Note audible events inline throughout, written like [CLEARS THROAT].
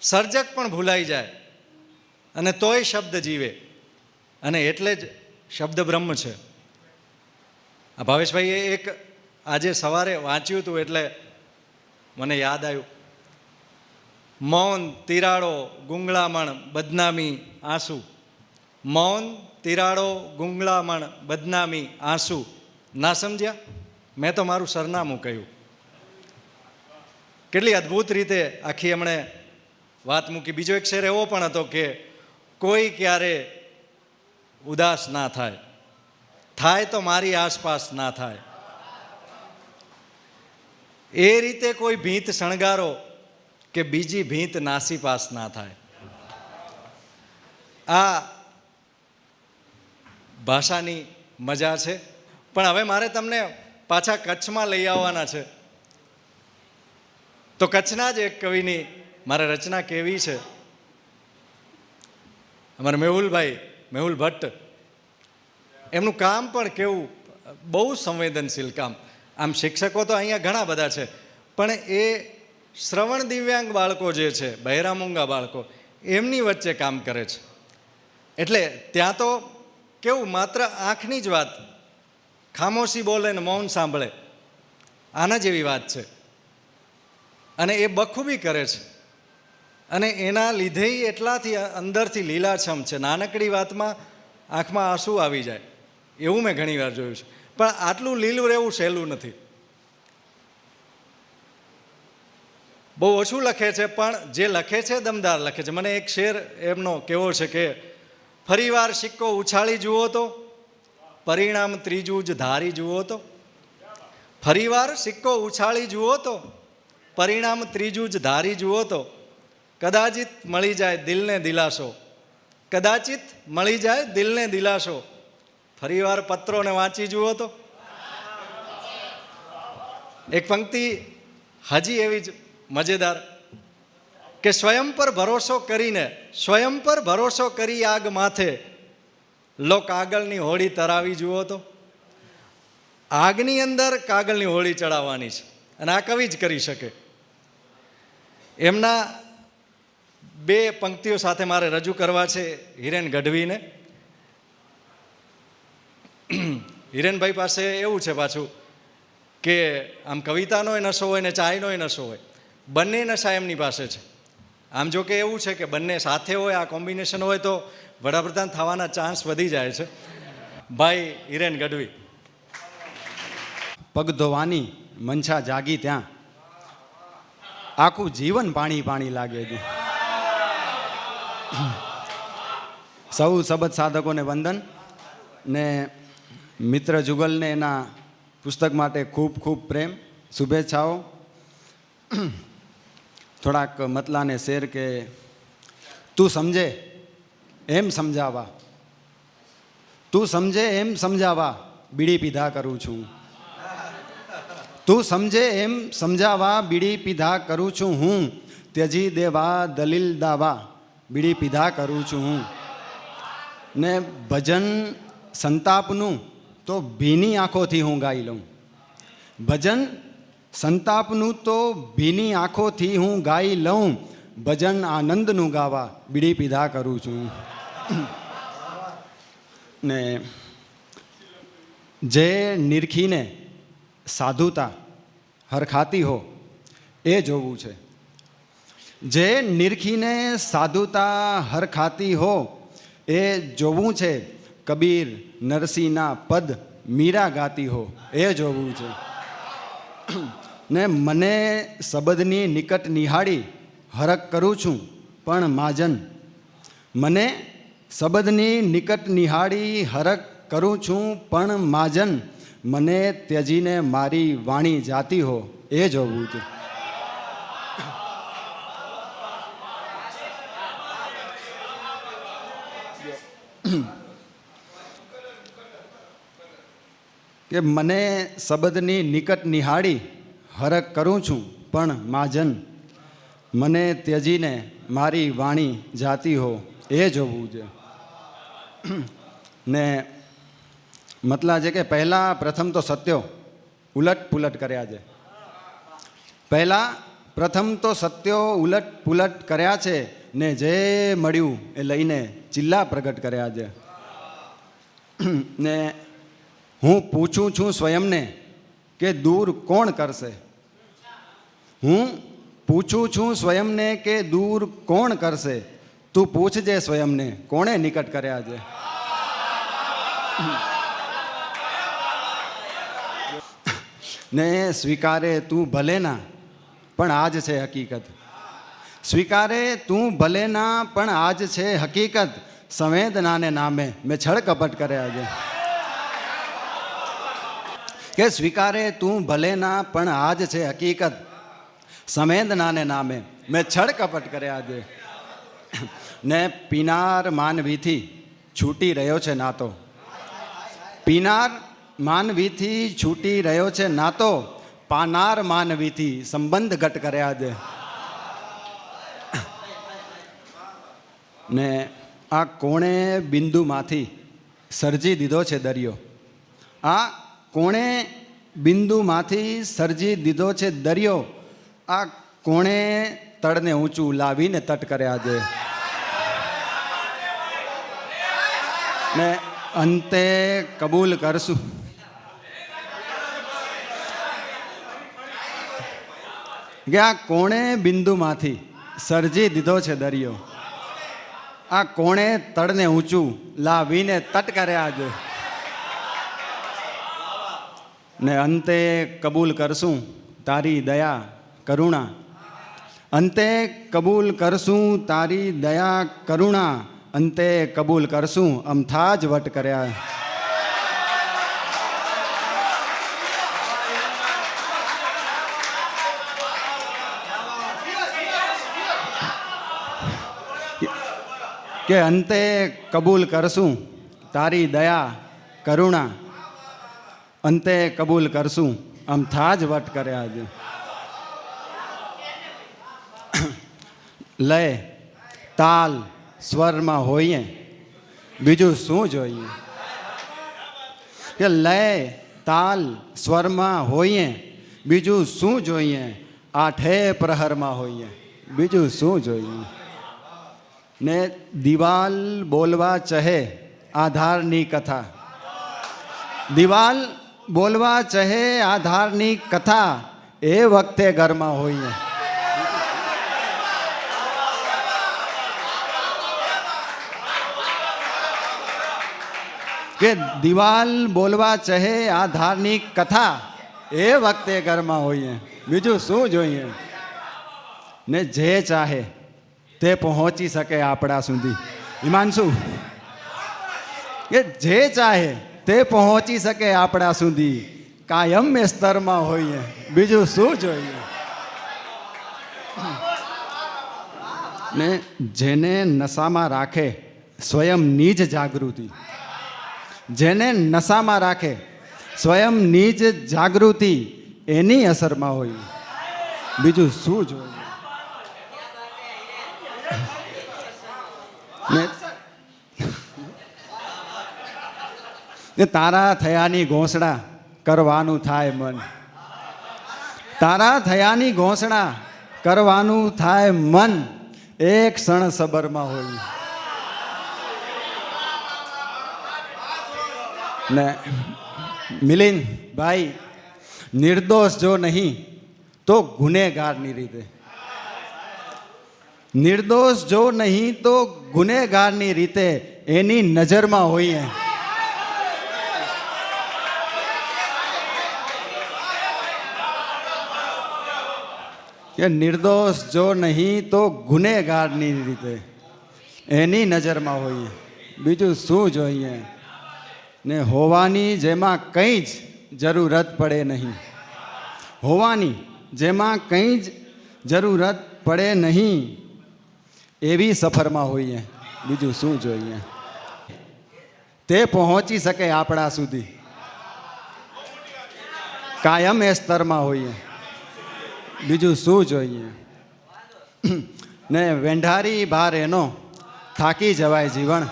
સર્જક પણ ભૂલાઈ જાય અને તોય શબ્દ જીવે. અને એટલે જ શબ્દ બ્રહ્મ છે. આ ભાવેશભાઈએ એક આજે સવારે વાંચ્યું હતું એટલે મને યાદ આવ્યું. મૌન, તિરાડો, ગુંગળામણ, બદનામી, આંસુ. મૌન, તિરાડો, ગુંગળામણ, બદનામી, આંસુ. ના સમજ્યા? મેં તો મારું સરનામું કહ્યું. કેટલી અદ્ભુત રીતે આખી એમણે વાત મૂકી. બીજો એક શેર એવો પણ હતો કે કોઈ ક્યારે ઉદાસ ના થાય. થાય તો મારી આસપાસ ના થાય. એ રીતે કોઈ ભીંત શણગારો કે બીજી ભીંત નાસીપાસ ના થાય. આ ભાષાની મજા છે. પણ હવે મારે તમને પાછા કચ્છમાં લઈ આવવાના છે. તો કચ્છના જ એક કવિની મારે રચના કેવી છે? અમારા મેહુલભાઈ, મેહુલ ભટ્ટ. એમનું કામ પણ કેવું, બહુ સંવેદનશીલ કામ. આમ શિક્ષકો તો અહીંયા ઘણા બધા છે, પણ એ શ્રવણ દિવ્યાંગ બાળકો જે છે બહેરામૂંગા બાળકો, એમની વચ્ચે કામ કરે છે. એટલે ત્યાં તો કેવું, માત્ર આંખની જ વાત, ખામોશી બોલે ને મૌન સાંભળે, આના જેવી વાત છે. અને એ બખૂબી કરે છે. અને એના લીધે એટલાથી અંદરથી લીલાછમ છે. નાનકડી વાતમાં આંખમાં આંસુ આવી જાય. એવું મેં ઘણી વાર જોયું છે. પણ આટલું લીલું રહેવું સહેલું નથી. બહુ ઓછું લખે છે, પણ જે લખે છે દમદાર લખે છે. મને એક શેર એમનો કેવો છે કે, ફરીવાર સિક્કો ઉછાળી જુઓ તો, પરિણામ ત્રીજું જ ધારી જુઓ તો. ફરીવાર સિક્કો ઉછાળી જુઓ તો, પરિણામ ત્રીજું જ ધારી જુઓ તો. કદાચિત મળી જાય દિલને દિલાસો. કદાચિત મળી જાય દિલને દિલાસો. ફરીવાર પત્રોને વાંચી જુઓ તો. એક પંક્તિ હજી એવી જ મજેદાર. કે સ્વયં પર ભરોસો કરીને, સ્વયં પર ભરોસો કરી આગ માથે લો કાગળની હોળી તરાવી જુઓ તો. આગની અંદર કાગળની હોળી ચડાવવાની છે. અને આ કવિ જ કરી શકે. એમના બે પંક્તિઓ સાથે મારે રજૂ કરવા છે હિરેન ગઢવીને. હિરેનભાઈ પાસે એવું છે પાછું કે આમ કવિતાનોય નશો હોય ને ચાયનોય નશો હોય, બંને નશા એમની પાસે છે. આમ જો કે એવું છે કે બંને સાથે હોય, આ કોમ્બિનેશન હોય તો વડાપ્રધાન થવાના ચાન્સ વધી જાય છે. ભાઈ હિરેન ગઢવી. પગ ધોવાની મનછા જાગી ત્યાં. આખું જીવન પાણી પાણી લાગે છે. સૌ સબદ સાધકોને વંદન ને મિત્ર જુગલને એના પુસ્તક માટે ખૂબ ખૂબ પ્રેમ, શુભેચ્છાઓ. થોડાક મતલાને શેર કે તું સમજે એમ સમજાવા. તું સમજે એમ સમજાવા બીડી પીધા કરું છું. તું સમજે એમ સમજાવા બીડી પીધા કરું છું હું. ત્યજી દેવા દલીલ દાવા બીડી પીધા કરું છું હું. ને ભજન સંતાપનું તો ભીની આંખોથી હું ગાઈ લઉં. ભજન સંતાપનું તો ભીની આંખોથી હું ગાઈ લઉં. ભજન આનંદનું ગાવા બીડી પીધા કરું છું. ને જે નિરખીને સાધુતા હરખાતી હો, એ જોવું છે. જે નિરખીને સાધુતા હરખાતી હો એ જોવું છે, કબીર નરસિંહના પદ મીરા ગાતી હો, એ જોવું છે. ને મને શબદની નિકટ નિહાળી હરક કરું છું, પણ માજન. મને શબદની નિકટ નિહાળી હરક કરું છું, પણ માજન. મને ત્યજીને મારી વાણી જાતી હો, એ જોવું છે. કે મને શબદની નિકટ નિહાળી હરક કરું છું પણ માજન, મને ત્યજીને મારી વાણી જાતી હો, એ જોવું છે. ને મતલા છે કે પહેલાં પ્રથમ તો સત્યો ઉલટ પુલટ કર્યા છે. પહેલાં પ્રથમ તો સત્યો ઉલટ પુલટ કર્યા છે ને જે મળ્યું એ લઈને ચિલ્લા પ્રગટ કર્યા છે. ને હું પૂછું છું સ્વયંને કે દૂર કોણ કરશે? હું પૂછું છું સ્વયંને કે દૂર કોણ કરશે? તું પૂછજે સ્વયંને, કોણે નિકટ કર્યા છે ને સ્વીકારે તું ભલે ના, પણ આજ છે હકીકત. સ્વીકારે તું ભલે ના, પણ આજ છે હકીકત. સંવેદનાને નામે મેં છળ કપટ કર્યા છે કે સ્વીકારે તું ભલે ના, પણ આજ છે હકીકત. સંવેદનાને નામે. મેં છળ કપટ કર્યા છે ને પીનાર માનવીથી છૂટી રહ્યો છે નાતો. પીનાર માનવીથી છૂટી રહ્યો છે નાતો. પાનાર માનવીથી સંબંધ ઘટ કર્યા છે ને આ કોણે બિંદુમાંથી સર્જી દીધો છે દરિયો. આ કોણે બિંદુમાંથી સર્જી દીધો છે દરિયો? આ કોણે તળને ઊંચું લાવીને તટ કર્યા છે? ને અંતે કબૂલ કરશું. કે આ કોણે બિંદુમાંથી સર્જી દીધો છે દરિયો? આ કોણે તળને ઊંચું લાવીને તટ કર્યા છે? ને અંતે કબૂલ કરશું. તારી દયા, કરુણા. અંતે કબૂલ કરશું, તારી દયા, કરુણા. અંતે કબૂલ કરશું. અમથા જ વટ કર્યા. કે અંતે કબૂલ કરશું. તારી દયા, કરુણા. અંતે કબૂલ કરશું. આમ થાજ વટ કર્યા છે લય તાલ સ્વરમાં હોઈએ. બીજું શું જોઈએ? કે લય તાલ સ્વરમાં હોઈએ. બીજું શું જોઈએ? આઠે પ્રહરમાં હોઈએ. બીજું શું જોઈએ? ને દિવાલ બોલવા ચહે આધારની કથા. દિવાલ બોલવા ચહે આધારની કથા એ વખતે ઘરમાં હોઈએ કે દિવાલ બોલવા ચહે આ ધાર્મિક કથા એ વખતે ઘરમાં હોઈએ બીજું શું જોઈએ ને જે ચાહે તે પહોંચી શકે આપણા સુધી હિમાંશુ કે જે ચાહે તે પહોંચી શકે આપણા સુધી. કાયમ એ સ્તરમાં હોઈએ. બીજું શું જોઈએ? ને જેને નશામાં રાખે સ્વયં જ જાગૃતિ. જેને નશામાં રાખે સ્વયં જ જાગૃતિ એની અસરમાં હોય. બીજું શું જોઈએ ને ને તારા થયાની ઘોષણા કરવાનું થાય મન. તારા થયાની ઘોષણા કરવાનું થાય મન. એક ક્ષણ સબરમાં હોય. ને મિલિન ભાઈ, નિર્દોષ જો નહીં, તો ગુનેગારની રીતે. નિર્દોષ જો નહીં, તો ગુનેગારની રીતે એની નજરમાં હોઈએ. કે નિર્દોષ જો નહીં તો ગુનેગારની રીતે. એની નજરમાં હોઈએ. બીજું શું જોઈએ? ને હોવાની જેમાં કંઈ જ જરૂરત પડે નહીં. હોવાની જેમાં કંઈ જ જરૂરત પડે નહીં, એવી સફરમાં હોઈએ. બીજું શું જોઈએ? તે પહોંચી શકે આપણા સુધી. કાયમ એ સ્તરમાં હોઈએ. બીજું શું જોઈએ? [CLEARS THROAT] ને વેંઢારી ભાર એનો થાકી જવાય જીવન.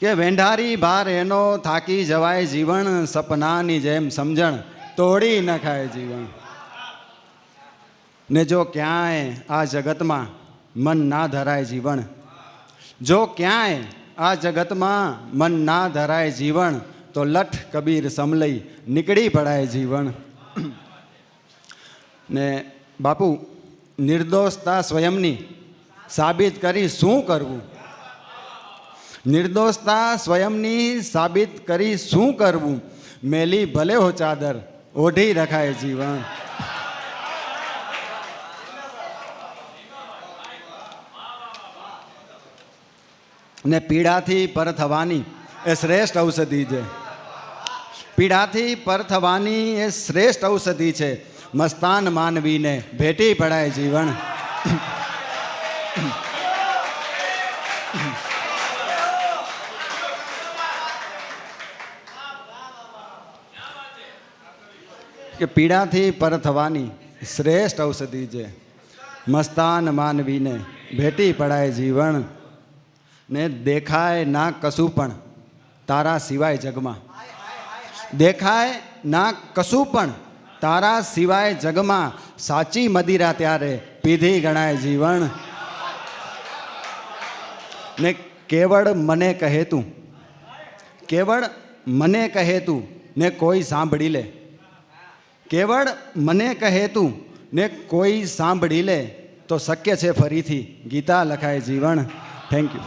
કે વેંઢારી ભાર એનો થાકી જવાય જીવન સપનાની જેમ સમજણ તોડી નખાય જીવન. ને જો ક્યાંય આ જગતમાં મન ના ધરાય જીવન, જો ક્યાંય આ જગતમાં મન ના ધરાય જીવન, તો લઠ કબીર સમલઈ નીકળી પડાય જીવન. ને બાપુ, નિર્દોષતા સ્વયંની સાબિત કરી શું કરવું? નિર્દોષતા સ્વયંની સાબિત કરી શું કરવું? મેલી ભલે હો ચાદર, ઓઢી રખાય જીવન. ને પીડાથી પર થવાની એ શ્રેષ્ઠ ઔષધિ છે. પીડાથી પર થવાની એ શ્રેષ્ઠ ઔષધિ છે. મસ્તાન માનવીને ભેટી પડાય જીવન. કે પીડાથી પર થવાની શ્રેષ્ઠ ઔષધિ છે. મસ્તાન માનવીને ભેટી પડાય જીવન. ને દેખાય ના કશું પણ તારા સિવાય જગમાં. દેખાય ના કશું પણ તારા સિવાય જગમાં સાચી મદિરા ત્યારે પીધી ગણાય જીવન. ને કેવળ મને કહે તું. કેવળ મને કહે તું ને કોઈ સાંભળી લે. કેવળ મને કહે તું ને કોઈ સાંભળી લે તો શક્ય છે ફરીથી ગીતા લખાય જીવન. Thank you